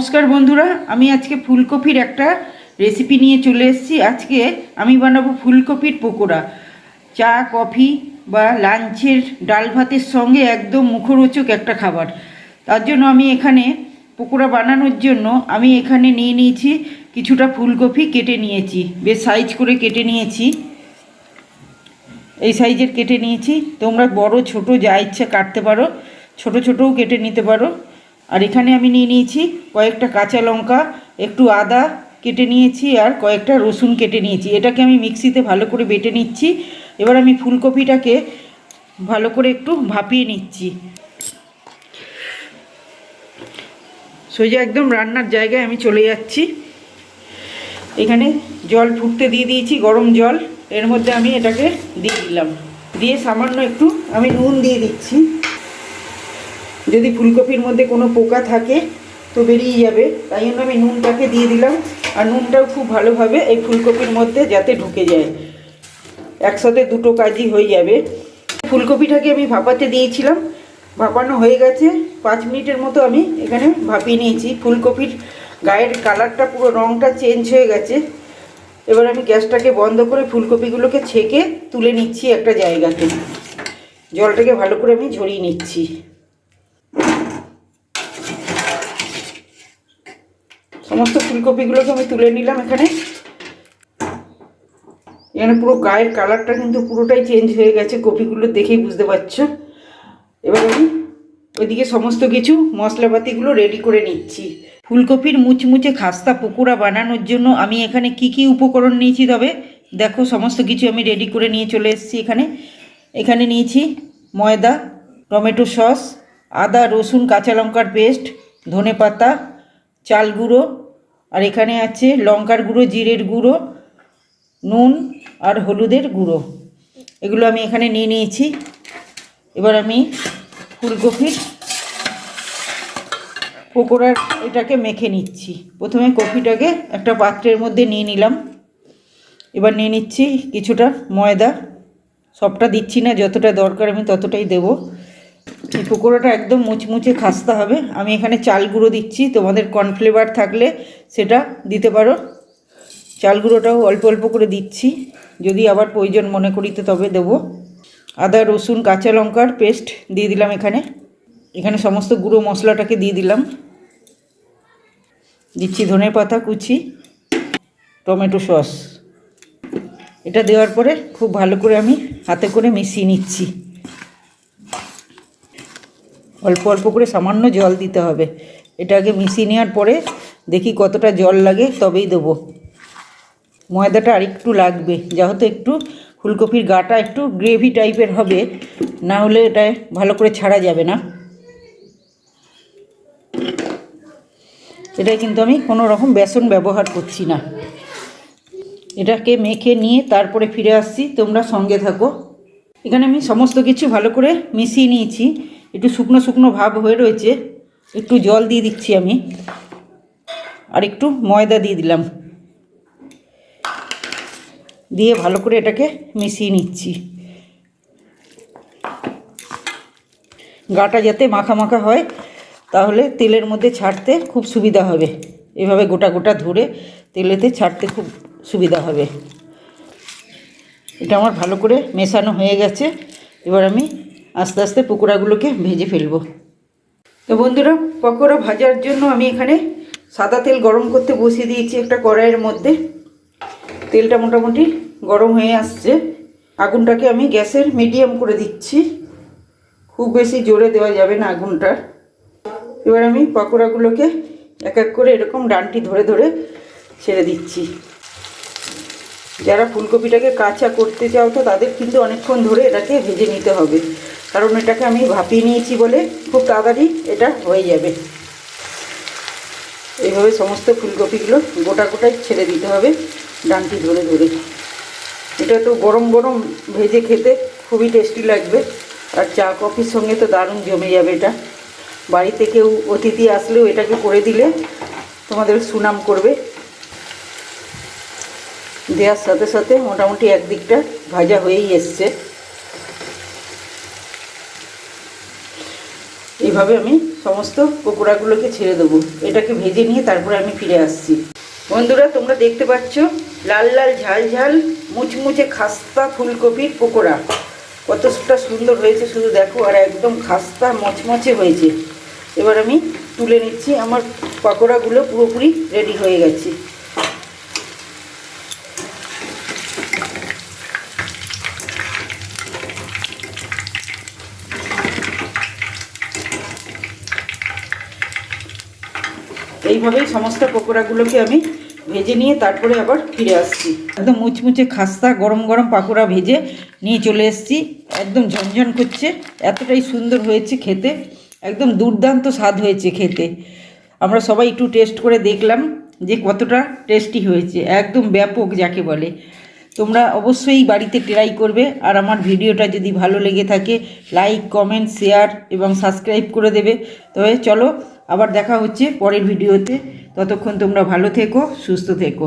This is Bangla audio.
নমস্কার বন্ধুরা, আমি আজকে ফুলকপির একটা রেসিপি নিয়ে চলে এসেছি। আজকে আমি বানাবো ফুলকপির পকোড়া। চা, কফি বা লাঞ্চের ডাল ভাতের সঙ্গে একদম মুখরোচক একটা খাবার। তার জন্য আমি এখানে পকোড়া বানানোর জন্য আমি এখানে নিয়ে নিয়েছি কিছুটা ফুলকপি কেটে নিয়েছি। বেশ সাইজ করে কেটে নিয়েছি। এই সাইজের কেটে নিয়েছি। তোমরা বড়, ছোট যা ইচ্ছা কাটতে পারো। ছোট, ছোটও কেটে নিতে পারো। আর এখানে আমি নিয়ে নিয়েছি কয়েকটা কাঁচা লঙ্কা, একটু আদা কেটে নিয়েছি আর কয়েকটা রসুন কেটে নিয়েছি। এটাকে আমি মিক্সিতে ভালো করে বেটে নিচ্ছি। এবার আমি ফুলকপিটাকে ভালো করে একটু ভাপিয়ে নিচ্ছি। সোজা একদম রান্নার জায়গায় আমি চলে যাচ্ছি। এখানে জল ফুটতে দিয়ে দিয়েছি, গরম জল। এর মধ্যে আমি এটাকে দিয়ে দিলাম। দিয়ে সামান্য একটু আমি নুন দিয়ে দিচ্ছি। যদি ফুলকপির মধ্যে কোনো পোকা থাকে, তো বেরিয়ে যাবে। তাই জন্য আমি নুনটাকে দিয়ে দিলাম। আর নুনটাও খুব ভালোভাবে এই ফুলকপির মধ্যে যাতে ঢুকে যায়। একসাথে দুটো কাজই হয়ে যাবে। ফুলকপিটাকে আমি ভাপাতে দিয়েছিলাম। ভাপানো হয়ে গেছে। পাঁচ মিনিটের মতো আমি এখানে ভাপিয়ে নিয়েছি। ফুলকপির গায়ের কালারটা পুরো রঙটা চেঞ্জ হয়ে গেছে। এবার আমি গ্যাসটাকে বন্ধ করে ফুলকপিগুলোকে ছেঁকে তুলে নিচ্ছি একটা জায়গাতে। জলটাকে ভালো করে আমি ঝরিয়ে নিচ্ছি। সমস্ত ফুলকপিগুলোকে আমি তুলে নিলাম এখানে। এখানে পুরো গায়ের কালারটা কিন্তু পুরোটাই চেঞ্জ হয়ে গেছে, কপিগুলো দেখেই বুঝতে পারছ। এবার আমি ওইদিকে সমস্ত কিছু মশলাপাতিগুলো রেডি করে নিচ্ছি। ফুলকপির মুচমুচে খাস্তা পকোড়া বানানোর জন্য আমি এখানে কি কি উপকরণ নিয়েছি তবে? দেখো, সমস্ত কিছু আমি রেডি করে নিয়ে চলে এসেছি এখানে। এখানে নিয়েছি ময়দা, টমেটো সস, আদা, রসুন, কাঁচা লঙ্কার পেস্ট ধনে পাতা চাল গুঁড়ো, আর এখানে আছে লঙ্কার গুঁড়ো, জিরের গুঁড়ো, নুন আর হলুদের গুঁড়ো। এগুলো আমি এখানে নিয়ে নিয়েছি। এবার আমি ফুলকপির পকোড়ার এটাকে মেখে নিচ্ছি। প্রথমে কফিটাকে একটা পাত্রের মধ্যে নিয়ে নিলাম। এবার নিয়ে নিচ্ছি কিছুটা ময়দা। সবটা দিচ্ছি না, যতটা দরকার আমি ততটাই দেব। এই পকোড়াটা একদম মুচমুচে খাস্তা হবে। আমি এখানে চাল গুঁড়ো দিচ্ছি। তোমাদের কর্নফ্লেভার থাকলে সেটা দিতে পারো। চাল গুঁড়োটাও অল্প অল্প করে দিচ্ছি। যদি আবার প্রয়োজন মনে করি তো তবে দেবো। আদা, রসুন, কাঁচা লঙ্কার পেস্ট দিয়ে দিলাম এখানে। এখানে সমস্ত গুঁড়ো মশলাটাকে দিয়ে দিলাম। দিচ্ছি ধনে পাতা কুচি, টমেটো সস। এটা দেওয়ার পরে খুব ভালো করে আমি হাতে করে মিশিয়ে নিচ্ছি। অল্প অল্প করে সামান্য জল দিতে হবে। এটাকে মিশিয়ে নেওয়ার পরে দেখি কতটা জল লাগে, তবেই দেবো। ময়দাটা আরেকটু লাগবে, যেহেতু একটু ফুলকপির গাটা একটু গ্রেভি টাইপের হবে, না হলে এটা ভালো করে ছাড়া যাবে না। এটাই কিন্তু আমি কোনো রকম বেসন ব্যবহার করছি না। এটাকে মেখে নিয়ে তারপরে ফিরে আসছি, তোমরা সঙ্গে থাকো। এখানে আমি সমস্ত কিছু ভালো করে মিশিয়ে নিয়েছি। একটু শুকনো শুকনো ভাব হয়ে রয়েছে। একটু জল দিয়ে দিচ্ছি আমি। আর একটু ময়দা দিয়ে দিলাম। দিয়ে ভালো করে এটাকে মিশিয়ে নিচ্ছি। গাটা যাতে মাখা মাখা হয়, তাহলে তেলের মধ্যে ছাড়তে খুব সুবিধা হবে। এভাবে গোটা গোটা ধরে তেলেতে ছাড়তে খুব সুবিধা হবে। এটা আমার ভালো করে মেশানো হয়ে গেছে। এবার আমি আস্তে আস্তে পকোড়াগুলোকে ভেজে ফেলব। তো বন্ধুরা, পকোড়া ভাজার জন্য আমি এখানে সাদা তেল গরম করতে বসিয়ে দিয়েছি একটা কড়াইয়ের মধ্যে। তেলটা মোটামুটি গরম হয়ে আসছে। আগুনটাকে আমি গ্যাসের মিডিয়াম করে দিচ্ছি। খুব বেশি জোরে দেওয়া যাবে না আগুনটা। এবার আমি পকোড়াগুলোকে এক এক করে এরকম ডানটি ধরে ধরে ছেড়ে দিচ্ছি। যারা ফুলকপিটাকে কাঁচা করতে চাও তো তাদের কিন্তু অনেকক্ষণ ধরে এটাকে ভেজে নিতে হবে। কারণ এটাকে আমি ভাপিয়ে নিয়েছি বলে খুব তাড়াতাড়ি এটা হয়ে যাবে। এইভাবে সমস্ত ফুলকপিগুলো গোটা গোটায় ছেড়ে দিতে হবে ডানটি ধরে ধরে। এটা তো গরম গরম ভেজে খেতে খুবই টেস্টি লাগবে। আর চা কফির সঙ্গে তো দারুণ জমে যাবে এটা। বাড়িতে কেউ অতিথি আসলেও এটাকে করে দিলে তোমাদের সুনাম করবে। দেওয়ার সাথে সাথে মোটামুটি একদিকটা ভাজা হয়েই এসছে। এইভাবে আমি সমস্ত পকোড়াগুলোকে ছেড়ে দেবো। এটাকে ভেজে নিয়ে তারপরে আমি ফিরে আসছি। বন্ধুরা, তোমরা দেখতে পাচ্ছ লাল লাল, ঝাল ঝাল, মুচমুচে খাস্তা ফুলকপির পকোড়া। কতটা সুন্দর হয়েছে, শুধু দেখো, আর একদম খাস্তা মচমচে হয়েছে। এবার আমি তুলে নিচ্ছি, আমার পকোড়াগুলো পুরোপুরি রেডি হয়ে গেছে। এইভাবেই সমস্ত পকোড়াগুলোকে আমি ভেজে নিয়ে তারপরে আবার ফিরে আসছি। একদম মুচমুচে খাস্তা, গরম গরম পাকোড়া ভেজে নিয়ে চলে এসেছি। একদম ঝনঝন করছে, এতটাই সুন্দর হয়েছে খেতে। একদম দুর্দান্ত স্বাদ হয়েছে খেতে। আমরা সবাই একটু টেস্ট করে দেখলাম যে কতটা টেস্টি হয়েছে। একদম ব্যাপক যাকে বলে। তোমরা অবশ্যই বাড়িতে ট্রাই করবে। আর আমার ভিডিওটা যদি ভালো লেগে থাকে, লাইক, কমেন্ট, শেয়ার এবং সাবস্ক্রাইব করে দেবে। তবে চলো আবার দেখা হচ্ছে পরের ভিডিওতে। ততক্ষণ তোমরা ভালো থেকো সুস্থ থেকো।